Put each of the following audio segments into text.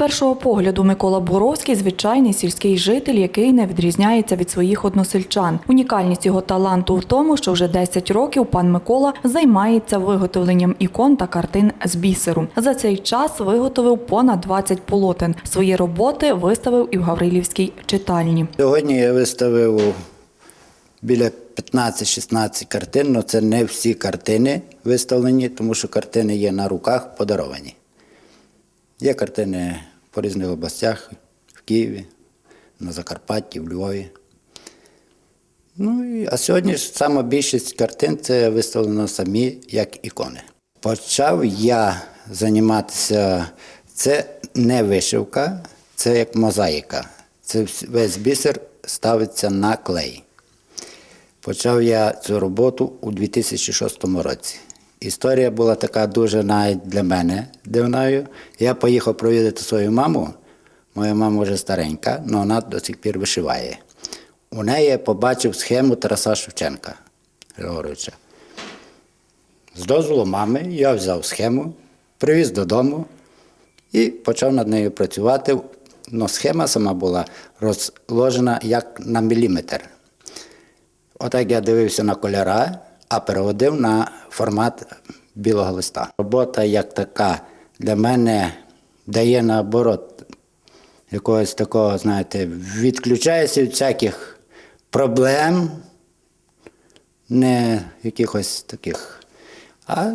першого погляду Микола Боровський звичайний сільський житель, який не відрізняється від своїх односельчан. Унікальність його таланту в тому, що вже 10 років пан Микола займається виготовленням ікон та картин з бісеру. За цей час виготовив понад 20 полотен. Свої роботи виставив і в Гаврилівській читальні. Сьогодні я виставив біля 15-16 картин, але це не всі картини виставлені, тому що картини є на руках подаровані. Є картини по різних областях, в Києві, на Закарпатті, в Львові. Ну, і- а сьогодні ж сама більшість картин це виставлено самі як ікони. Почав я займатися, це не вишивка, це як мозаїка. Це весь бісер ставиться на клей. Почав я цю роботу у 2006 році. Історія була така дуже навіть для мене дивною. Я поїхав провідати свою маму. Моя мама вже старенька, але вона до сих пір вишиває. У неї побачив схему Тараса Шевченка Григоровича. З дозволу мами я взяв схему, привіз додому і почав над нею працювати. Ну, схема сама була розложена як на міліметр. Отак я дивився на кольора, а переводив на формат білого листа. Робота як така для мене дає наоборот якогось такого, знаєте, відключаєшся від всяких проблем, не якихось таких, а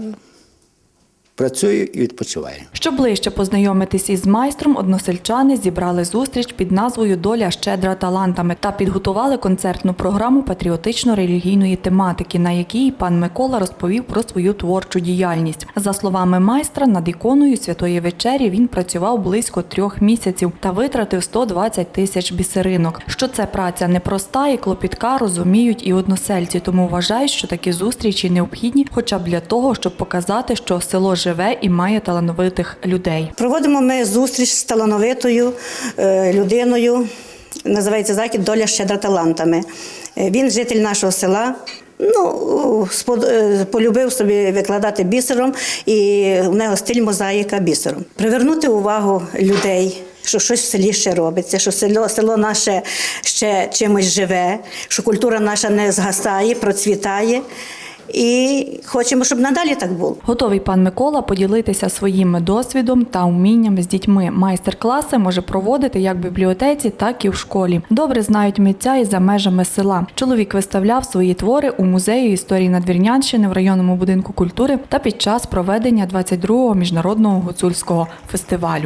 працюю і відпочиваю. Щоб ближче познайомитись із майстром, односельчани зібрали зустріч під назвою Доля щедра талантами та підготували концертну програму патріотично-релігійної тематики, на якій пан Микола розповів про свою творчу діяльність. За словами майстра, над іконою святої вечері він працював близько трьох місяців та витратив 120 тисяч бісеринок. Що це праця непроста і клопітка розуміють і односельці, тому вважають, що такі зустрічі необхідні, хоча б для того, щоб показати, що село живе і має талановитих людей. Проводимо ми зустріч з талановитою е, людиною. Називається захід Доля щедра талантами. Е, Він житель нашого села. Ну, е, полюбив собі викладати бісером, і в нього стиль мозаїка бісером. Привернути увагу людей, що щось в селі ще робиться, що село, село наше ще чимось живе, що культура наша не згасає, процвітає. І хочемо, щоб надалі так було. Готовий пан Микола поділитися своїм досвідом та вмінням з дітьми. Майстер-класи може проводити як в бібліотеці, так і в школі. Добре знають митця і за межами села. Чоловік виставляв свої твори у музеї історії Надвірнянщини в районному будинку культури та під час проведення 22-го міжнародного гуцульського фестивалю.